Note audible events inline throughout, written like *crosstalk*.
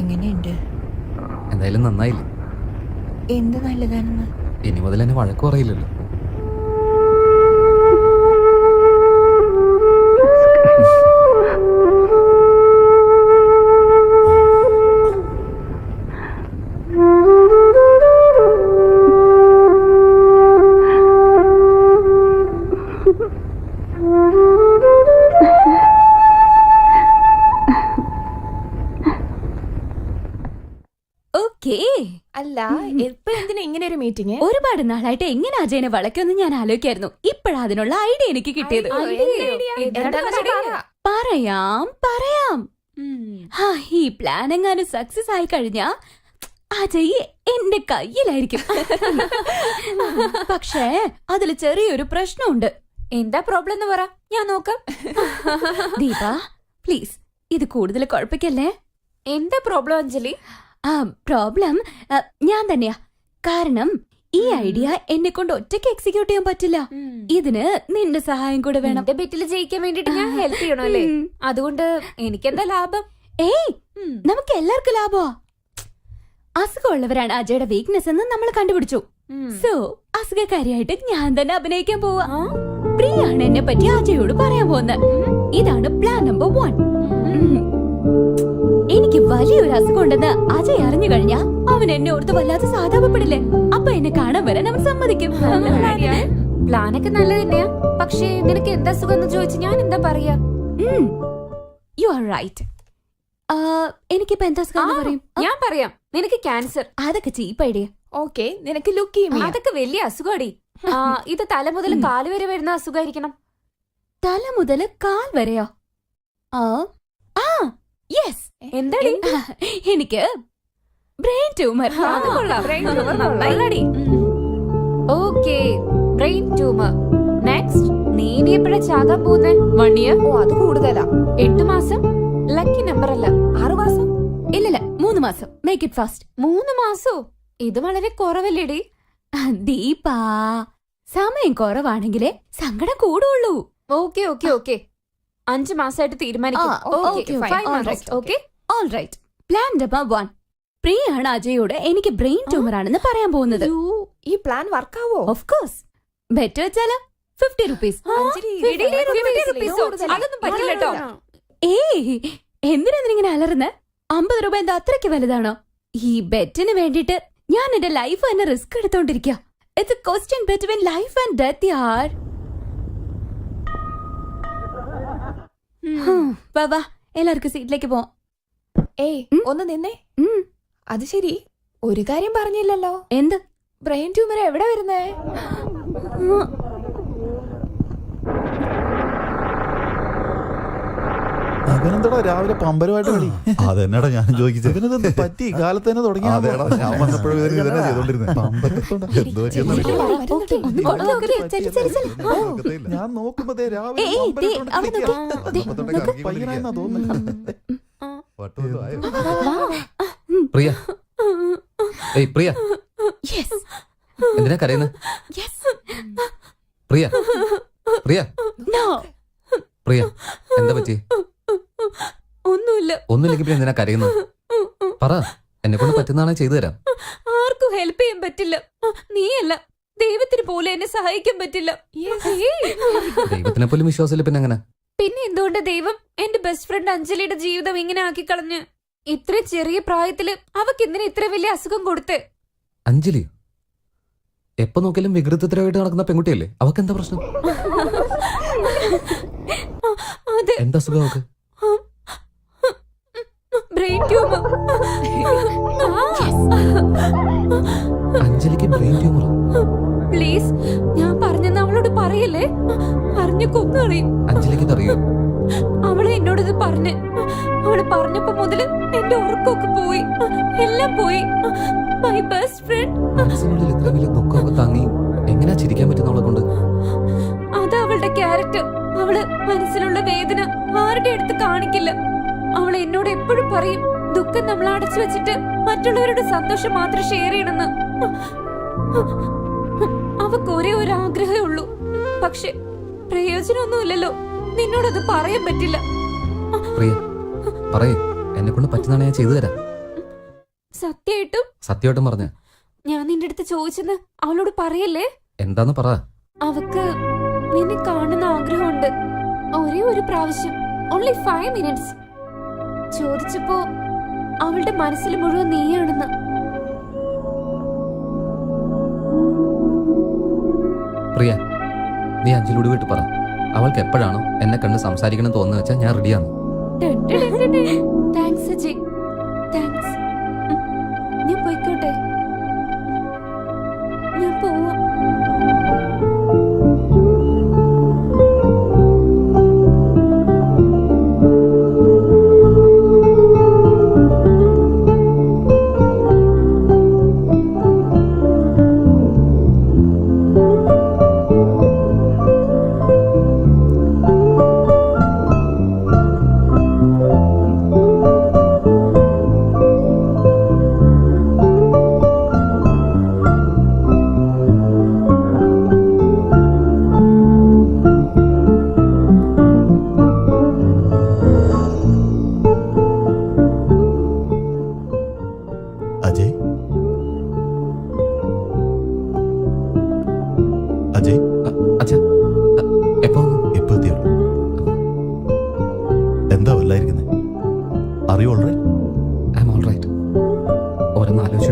എങ്ങനെയുണ്ട്? എന്തായാലും നന്നായില്ലേ? എന്ത് നല്ലതാണെന്ന്? ഇനി മുതൽ എന്നെ വഴക്ക് പറയില്ലല്ലോ. ഓക്കേ. അല്ല ഇപ്പൊ എന്തിനാ ഇങ്ങനെ ഒരു മീറ്റിംഗ് ഒരുപാട് നാളായിട്ട് എങ്ങനെ അജയനെ വളയ്ക്കുമെന്ന് ഞാൻ ആലോചിക്കായിരുന്നു. ഇപ്പോഴാ അതിനുള്ള ഐഡിയ എനിക്ക് കിട്ടിയത്. പറയാം പറയാം. ആ ഈ പ്ലാൻ എങ്ങാനും സക്സസ് ആയി കഴിഞ്ഞാ അജയ് എന്റെ കയ്യിലായിരിക്കും. പക്ഷേ അതിൽ ചെറിയൊരു പ്രശ്നമുണ്ട്. എന്താ പ്രോബ്ലം എന്ന് പറ. ഞാൻ നോക്കാം. ദീപ പ്ലീസ് ഇത് കൂടുതൽ കുഴപ്പിക്കല്ലേ എന്താ പ്രോബ്ലം അഞ്ജലി? പ്രോബ്ലം ഞാൻ തന്നെയാ. കാരണം ഈ ഐഡിയ എന്നെ കൊണ്ട് ഒറ്റയ്ക്ക് എക്സിക്യൂട്ട് ചെയ്യാൻ പറ്റില്ല. ഇതിന് നിന്റെ സഹായം കൂടെ വേണം. ബെറ്റിൽ ജയിക്കാൻ വേണ്ടിട്ട് ഞാൻ ഹെൽപ്പ് ചെയ്യണോ അല്ലേ. അതുകൊണ്ട് എനിക്കെന്താ ലാഭം? ഏയ്. നമുക്ക് എല്ലാവർക്കും ലാഭമാ. അസുഖമുള്ളവരാണ് അജയുടെ വീക്ക്നെസ് എന്ന് നമ്മൾ കണ്ടുപിടിച്ചു. സോ അസുഖക്കാരിയായിട്ട് ഞാൻ തന്നെ അഭിനയിക്കാൻ പോവാ? പ്രിയാണ് എന്നെ പറ്റി അജയോട് പറയാൻ പോകുന്നത്. ഇതാണ് പ്ലാൻ നമ്പർ വൺ എനിക്ക് വലിയൊരു അസുഖം ഉണ്ടെന്ന് അജയ് അറിഞ്ഞു കഴിഞ്ഞാ അവൻ എന്നെ ഓർത്ത് വല്ലാതെ സാധാപപ്പെടില്ലേ? അപ്പൊ എന്നെ കാണാൻ വരാൻ അവൻ സമ്മതിക്കും. പ്ലാനൊക്കെ നല്ലത് തന്നെയാ. പക്ഷേ നിനക്ക് എന്താ സുഖം എന്ന് ചോദിച്ചു ഞാൻ എന്താ പറയാ യു ആർ റൈറ്റ് എനിക്കിപ്പോ എന്താ അസുഖം പറയും? ഞാൻ പറയാം. നിനക്ക് ക്യാൻസർ അതൊക്കെ ചീപ്പ് ഐഡിയ. ഓക്കെ നിനക്ക് ലുക്ക് അതൊക്കെ വലിയ അസുഖാടി. ആ, ഇത് തല മുതൽ. കാൽ വരെ വരുന്ന അസുഖമായിരിക്കണം തല മുതൽ കാൽ വരെയോ? ആ. യെസ് എന്താടി? എനിക്ക് ബ്രെയിൻ ട്യൂമർ. കൊള്ളാം. Okay brain tumour. നെക്സ്റ്റ് നീ ഇനി എപ്പോഴാ ചാകാൻ പോകുന്നേ? വൺ ഇയർ ഓ അത് കൂടുതലാ. എട്ട് മാസം? ലക്കി നമ്പർ അല്ല. ആറു മാസം? ഇല്ലല്ല മൂന്ന് മാസം. മേക്ക് ഇറ്റ് ഫാസ്റ്റ് മൂന്ന് മാസോ? ഇത് വളരെ കുറവല്ലേടി. ദീപാ സമയം കുറവാണെങ്കിലേ സങ്കടം കൂടുള്ളൂ. Okay okay okay. അഞ്ചു മാസമായിട്ട് തീരുമാനിക്കും. All right plan number one പ്രിയാണ് അജയോട് എനിക്ക് ബ്രെയിൻ ട്യൂമർ ആണെന്ന് പറയാൻ പോകുന്നത്. ഈ പ്ലാൻ വർക്കാവോ ഓഫ് കോഴ്സ് ബെറ്റർ വെച്ചാൽ ഫിഫ്റ്റി റുപ്പീസ് അഞ്ജലി, റുപ്പീസ് റുപ്പീസോ? കൂടുതലാ. അതൊന്നും പറ്റില്ല കേട്ടോ. ഏയ് എന്തിനാ ഇങ്ങനെ അലറുന്ന? അമ്പത് രൂപ എന്താ അത്രയ്ക്ക് വലുതാണോ? ഈ ബെറ്റിന് വേണ്ടിട്ട് ഞാൻ എന്റെ ലൈഫ് തന്നെ risk എടുത്തോണ്ടിരിക്കുക it's a question between life and death യാർ വാ വാ. എല്ലാവർക്കും സീറ്റിലേക്ക് പോവാം. ഏയ്. ഒന്ന് നിന്നേ. അത് ശരി. ഒരു കാര്യം പറഞ്ഞില്ലല്ലോ. എന്ത്? ബ്രെയിൻ ട്യൂമർ എവിടെ വരുന്നേ? അവനെന്താടാ രാവിലെ പമ്പരമായിട്ട് കളി അതെന്നടാ ഞാൻ ചോദിച്ചത്. പറ്റി? കാലത്ത് തന്നെ അതേടാ വന്നപ്പോഴും ഇവന് ഇതന്നെ ചെയ്തോണ്ടിരുന്നത്. എന്തോ നോക്കുമ്പോ രാവിലെ പയ്യനായെന്നാ തോന്നുന്നത് വട്ടുവല്ലോ ആയോ? പ്രിയ. ഏയ് പ്രിയ. എന്തിനാ കരയുന്നത് പ്രിയ. പ്രിയ. പ്രിയ എന്താ പറ്റി? ഒന്നുമില്ല. ഒന്നുമില്ലെങ്കിൽ പിന്നെ എന്തിനാ കരയുന്നത് പറ. എന്നെ കൊണ്ട് പറ്റുന്നതാണെ ചെയ്തു തരാം. ആർക്കും ഹെൽപ്പ് ചെയ്യാൻ പറ്റില്ല. നീയല്ല. ദൈവത്തിന് പോലും എന്നെ സഹായിക്കാൻ പറ്റില്ല. ദൈവത്തിനെ പോലും വിശ്വാസമില്ല പിന്നെ എങ്ങനെ പിന്നെ എന്തുകൊണ്ട് ദൈവം എന്റെ ബെസ്റ്റ് ഫ്രണ്ട് അഞ്ജലിയുടെ ജീവിതം ഇങ്ങനെ ആക്കി കളഞ്ഞ്? ഇത്ര ചെറിയ പ്രായത്തിൽ അവക്ക് എന്തിനാ ഇത്ര വലിയ അസുഖം കൊടുത്ത്? അഞ്ജലി എപ്പോ നോക്കിയാലും വികൃതത്തിലായിട്ട് നടക്കുന്ന പെൺകുട്ടിയല്ലേ? അവക്ക് എന്താ പ്രശ്നം? *laughs* അത് എന്താ സുഖം അവക്ക്? ബ്രെയിൻ ട്യൂമർ അഞ്ജലിക്ക് ബ്രെയിൻ ട്യൂമർ പ്ലീസ് ഞാൻ പറഞ്ഞെന്ന് പറയല്ലേ അറിഞ്ഞു കൊന്നറിയും. അഞ്ജലിക്ക് ഇതറിയോ അവൾ എന്നോട് ഇത് പറഞ്ഞ്. അവൾ പറഞ്ഞപ്പോ മുതൽ എന്റെ ഉറക്കമൊക്കെ പോയി. എല്ലാം പോയി. മൈ ബെസ്റ്റ് ഫ്രണ്ട് ഇത്ര വലിയ ദുഃഖമൊക്കെ താങ്ങി എങ്ങനെയാ ചിരിക്കാൻ പറ്റുന്ന അവളെ കൊണ്ട്? അത് അവളുടെ ക്യാരക്ടർ. അവൾ മനസ്സിലുള്ള വേദന ആരുടെ അടുത്ത് കാണിക്കില്ല. അവൾ എന്നോട് എപ്പോഴും പറയും ദുഃഖം നമ്മൾ അടച്ചു വെച്ചിട്ട് മറ്റുള്ളവരുടെ സന്തോഷം മാത്രം ഷെയർ ചെയ്യണമെന്ന്. അവക്ക് ഒരേ ഒരു ആഗ്രഹമേ ഉള്ളൂ. പക്ഷെ പ്രയോജനമൊന്നുമില്ലല്ലോ. നിന്നോടത് പറയാൻ പറ്റില്ല. പ്രിയ പറയേ. എന്നെ കൊണ്ട് പറ്റുന്നതാണെ ഞാൻ ചെയ്തു തരാം. സത്യമായിട്ടും? സത്യമായിട്ടും പറഞ്ഞ. ഞാൻ നിന്റെ അടുത്ത് ചോദിച്ചെന്ന് അവളോട് പറയല്ലേ? എന്താന്ന് പറ. അവക്ക് നിന്നെ കാണുന്ന ആഗ്രഹമുണ്ട്. ഒരേ ഒരു പ്രാവശ്യം. ഓൺലി ഫൈവ് മിനിറ്റ്സ് ചോദിച്ചപ്പോ അവളുടെ മനസ്സിൽ മുഴുവൻ നീയാണെന്ന്. നീ അഞ്ചിലൂടെ വിട്ടു പറ. അവൾക്ക് എപ്പോഴാണോ എന്നെ കണ്ട് സംസാരിക്കണം തോന്നുന്നു വെച്ചാൽ ഞാൻ റെഡിയാണ് താങ്ക്സ് അജയ് താങ്ക്സ്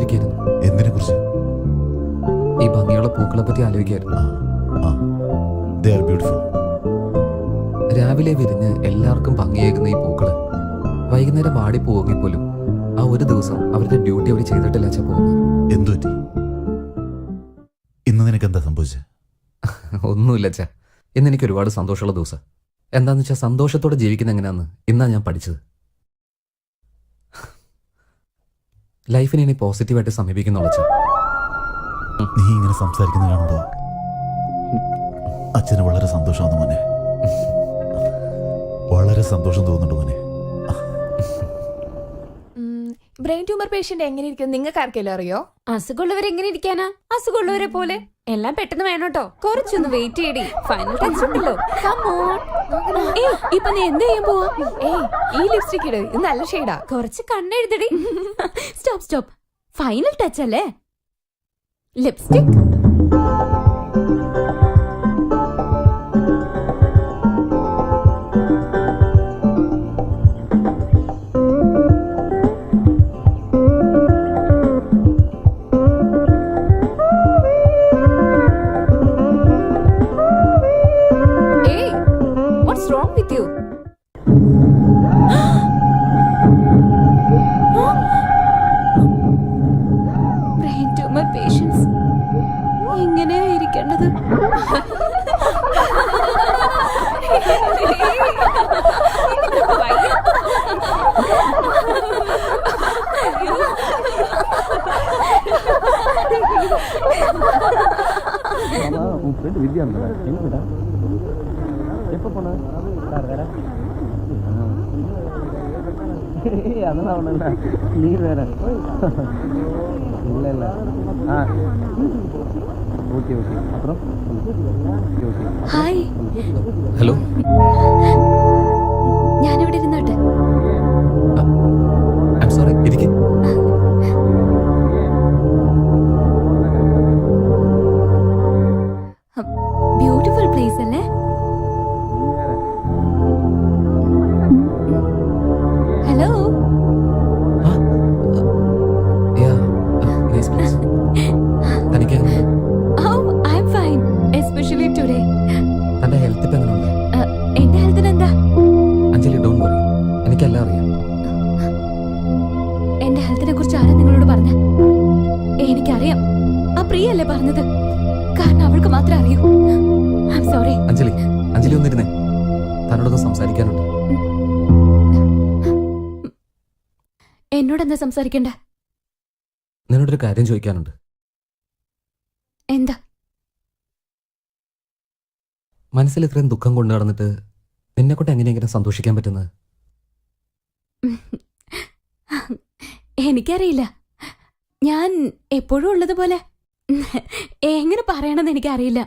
ഓരോന്ന് എന്തിനെ കുറിച്ച് ഈ ഭംഗിയുള്ള പൂക്കളെ പറ്റി ആലോചിക്കായിരുന്നു. രാവിലെ വിരിഞ്ഞ് എല്ലാവർക്കും ഭംഗിയേക്കുന്ന ഈ പൂക്കൾ വൈകുന്നേരം വാടി പോലും ആ ഒരു ദിവസം അവരുടെ ഡ്യൂട്ടി അവർ ചെയ്തിട്ടില്ല അച്ഛാ പോകുന്നത് എന്തു പറ്റി? ഇന്ന് നിനക്ക് എന്താ സംഭവിച്ചത് ഒന്നുമില്ല അച്ഛാ. ഇന്ന് എനിക്ക് ഒരുപാട് സന്തോഷമുള്ള ദിവസം. എന്താന്ന് വെച്ചാൽ സന്തോഷത്തോടെ ജീവിക്കുന്ന എങ്ങനെയാന്ന് ഇന്നാ ഞാൻ പഠിച്ചത്. ലൈഫിനെ ഇനി പോസിറ്റീവായിട്ട് സമീപിക്കുന്നുള്ള അച്ഛാ നീ ഇങ്ങനെ സംസാരിക്കുന്ന കാണുമ്പോ അച്ഛന് വളരെ സന്തോഷമാണ് മോനെ. വളരെ സന്തോഷം തോന്നുന്നുണ്ട് മോനെ. ബ്രെയിൻ ട്യൂമർ പേഷ്യന്റ് എങ്ങനെ ഇരിക്കും നിങ്ങൾക്ക് ആർക്കെല്ലാം അറിയോ? അസുഖമുള്ളവർ എങ്ങനെ ഇരിക്കാനാ? അസുഖമുള്ളവരെ പോലെ. എല്ലാം പെട്ടെന്ന് വേണം കേട്ടോ. കുറച്ചൊന്ന് വെയിറ്റ് ചെയ്യടി. ഫൈനൽ ടച്ച് ഉണ്ടല്ലോ. ഇപ്പൊ നീ എന്ത് ചെയ്യാൻ പോവാ? ഈ ലിപ്സ്റ്റിക് ഇട്. ഇത് നല്ല ഷെയ്ഡാ കുറച്ച് കണ്ണെഴുതടി. സ്റ്റോപ്പ് സ്റ്റോപ്പ് ഫൈനൽ ടച്ച് അല്ലേ? ലിപ്സ്റ്റിക് நீர் வேற இல்ல இல்ல ஆ ஓகே ஓகே அப்புறம் ஓகே ஓகே ഹായ് ഹലോ ഞാനിവിടെ ഇരുന്നോട്ടെ ഐ എം സോറി ഇരിക്കെ അഞ്ജലി ഒന്നിരുന്നേ തന്നോടൊന്ന് സംസാരിക്കാനുണ്ട്. എന്നോട് സംസാരിക്കണ്ട? സംസാരിക്കണ്ടേ നിന്നോടൊരു കാര്യം ചോദിക്കാനുണ്ട്. എന്താ? മനസ്സിൽ ഇത്രയും ദുഃഖം കൊണ്ടു നടന്നിട്ട് നിന്നെ കൊണ്ട് എങ്ങനെയെങ്കിലും സന്തോഷിക്കാൻ പറ്റുന്നത്? എനിക്കറിയില്ല. ഞാൻ എപ്പോഴും ഉള്ളതുപോലെ എങ്ങനെ പറയണമെന്ന് എനിക്കറിയില്ല.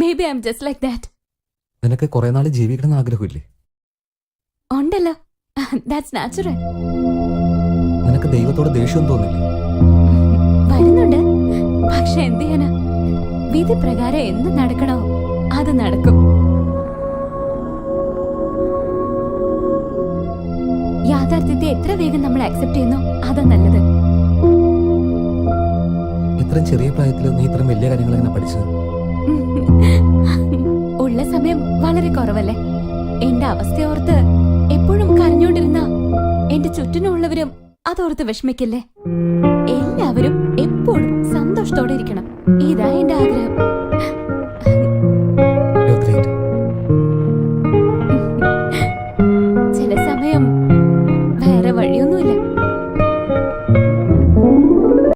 Maybe I am just like that നിനക്ക് കുറെ നാൾ ജീവിക്കണം ആഗ്രഹമില്ലേ? ഉണ്ടല്ലോ. ദാറ്റ്സ് നാച്ചുറൽ നിനക്ക് ദൈവത്തോട് ദേഷ്യം തോന്നില്ലേ? വരുന്നുണ്ട്. പക്ഷെ എന്ത് ചെയ്യാനാ? വിധി പ്രകാരം എന്ത് നടക്കണോ അത് നടക്കും. യാഥാർത്ഥ്യത്തെ എത്ര വേഗം നമ്മൾ അക്സെപ്റ്റ് ചെയ്യുന്നോ അതാ നല്ലത്. ഇത്രയും ചെറിയ പ്രായത്തിൽ നീ ഇത്രയും വലിയ കാര്യങ്ങൾ എങ്ങനെ പഠിച്ചത്? *laughs* സമയം വളരെ കുറവല്ലേ? എന്റെ അവസ്ഥയോർത്ത് എപ്പോഴും കരഞ്ഞോണ്ടിരുന്ന എന്റെ ചുറ്റിനുള്ളവരും അതോർത്ത് വിഷമിക്കില്ലേ? എല്ലാവരും എപ്പോഴും സന്തോഷത്തോടെ ഇരിക്കണം. ഇതാ എന്റെ ആഗ്രഹം.